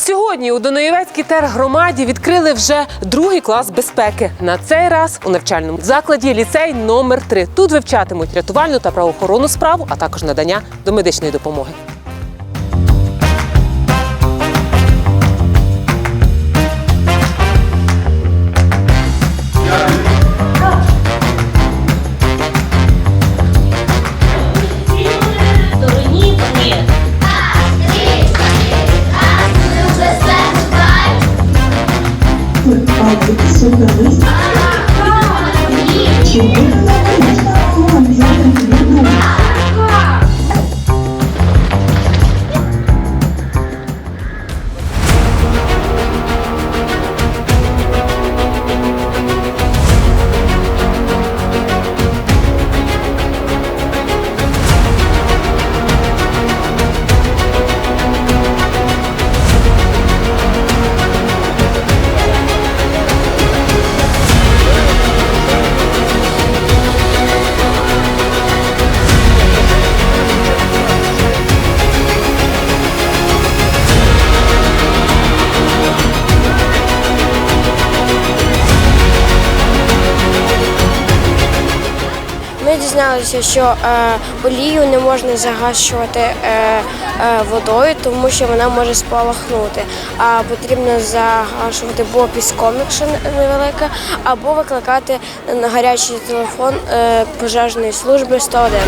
Сьогодні у Доноєвецькій тергромаді відкрили вже другий клас безпеки. На цей раз у навчальному закладі ліцей номер 3 Тут вивчатимуть рятувальну та правоохоронну справу, а також надання домедичної допомоги. Pode, super, super, Ми дізналися, що е, олію не можна загашувати е, е, водою, тому що вона може спалахнути. А потрібно загашувати або піском, якщо невелика, або викликати на гарячий телефон пожежної служби 101.